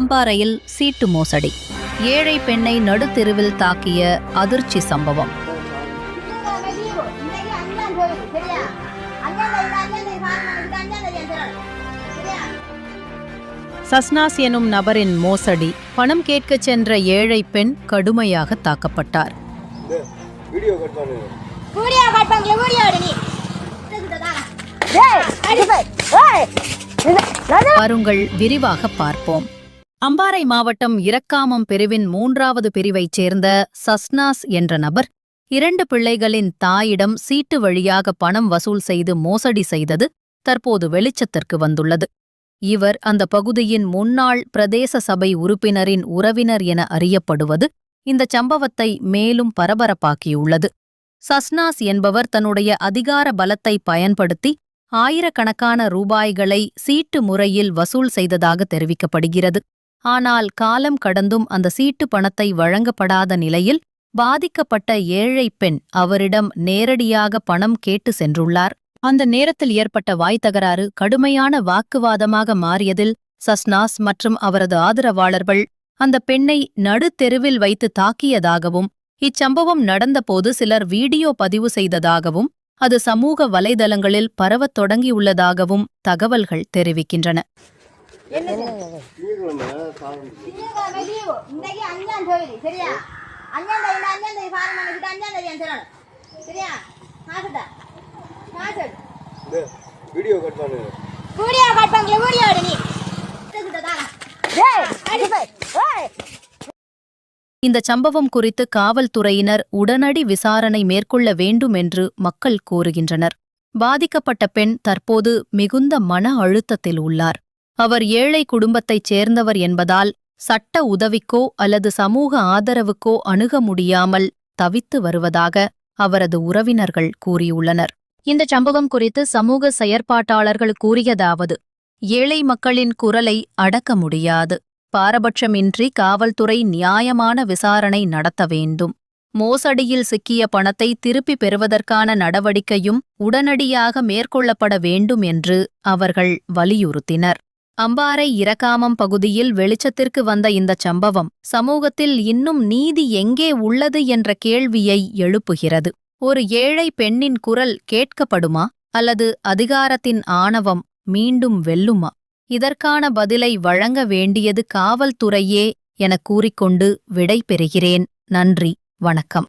அம்பாறையில் சீட்டு மோசடி. ஏழை பெண்ணை நடுத்தெருவில் தாக்கிய அதிர்ச்சி சம்பவம். சஸ்னாஸ் எனும் நபரின் மோசடி பணம் கேட்கச் சென்ற ஏழை பெண் கடுமையாக தாக்கப்பட்டார். வாருங்கள் விரிவாக பார்ப்போம். அம்பாறை மாவட்டம் இரக்காமம் பிரிவின் மூன்றாவது பிரிவைச் சேர்ந்த சஸ்னாஸ் என்ற நபர் இரண்டு பிள்ளைகளின் தாயிடம் சீட்டு வழியாக பணம் வசூல் செய்து மோசடி செய்தது தற்போது வெளிச்சத்திற்கு வந்துள்ளது. இவர் அந்த பகுதியின் முன்னாள் பிரதேச சபை உறுப்பினரின் உறவினர் என அறியப்படுவது இந்த சம்பவத்தை மேலும் பரபரப்பாக்கியுள்ளது. சஸ்னாஸ் என்பவர் தன்னுடைய அதிகார பலத்தை பயன்படுத்தி ஆயிரக்கணக்கான ரூபாய்களை சீட்டு முறையில் வசூல் செய்ததாக தெரிவிக்கப்படுகிறது. ஆனால் காலம் கடந்தும் அந்த சீட்டு பணத்தை வழங்கப்படாத நிலையில் பாதிக்கப்பட்ட ஏழை பெண் அவரிடம் நேரடியாக பணம் கேட்டு சென்றுள்ளார். அந்த நேரத்தில் ஏற்பட்ட வாய் தகராறு கடுமையான வாக்குவாதமாக மாறியதில் சஸ்னாஸ் மற்றும் அவரது ஆதரவாளர்கள் அந்த பெண்ணை நடுத்தெருவில் வைத்து தாக்கியதாகவும் இச்சம்பவம் நடந்தபோது சிலர் வீடியோ பதிவு செய்ததாகவும் அது சமூக வலைதளங்களில் பரவத் தொடங்கியுள்ளதாகவும் தகவல்கள் தெரிவிக்கின்றன. இன்னைக்கு அஞ்சாம் போகுது சரியா? அஞ்சாம் தேதி அஞ்சாம் தேதி பாருங்க அஞ்சாம் தேதி அஞ்சாம் சரியா? காசுடா காசு இந்த வீடியோ கட் பண்ணுங்க வீடியோ கட் பண்ணல வீடியோ எடு நீ. டேய் அடிப்பை ஏய் இந்த சம்பவம் குறித்து காவல்துறையினர் உடனடி விசாரணை மேற்கொள்ள வேண்டும் என்று மக்கள் கூறுகின்றனர் பாதிக்கப்பட்ட பெண் தற்போது மிகுந்த மன அழுத்தத்தில் உள்ளார். அவர் ஏழை குடும்பத்தைச் சேர்ந்தவர் என்பதால் சட்ட உதவிக்கோ அல்லது சமூக ஆதரவுக்கோ அணுக முடியாமல் தவித்து வருவதாக அவரது உறவினர்கள் கூறியுள்ளனர். இந்த சம்பவம் குறித்து சமூக செயற்பாட்டாளர்கள் கூறியதாவது ஏழை மக்களின் குரலை அடக்க முடியாது. பாரபட்சமின்றி காவல்துறை நியாயமான விசாரணை நடத்த வேண்டும். மோசடியில் சிக்கிய பணத்தை திருப்பி பெறுவதற்கான நடவடிக்கையும் உடனடியாக மேற்கொள்ளப்பட வேண்டும் என்று அவர்கள் வலியுறுத்தினர். அம்பாறை இரக்காமம் பகுதியில் வெளிச்சத்திற்கு வந்த இந்த சம்பவம் சமூகத்தில் இன்னும் நீதி எங்கே உள்ளது என்ற கேள்வியை எழுப்புகிறது. ஒரு ஏழை பெண்ணின் குரல் கேட்கப்படுமா? அல்லது அதிகாரத்தின் ஆணவம் மீண்டும் வெல்லுமா? இதற்கான பதிலை வழங்க வேண்டியது காவல்துறையே என கூறிக்கொண்டு விடை பெறுகிறேன் நன்றி. வணக்கம்.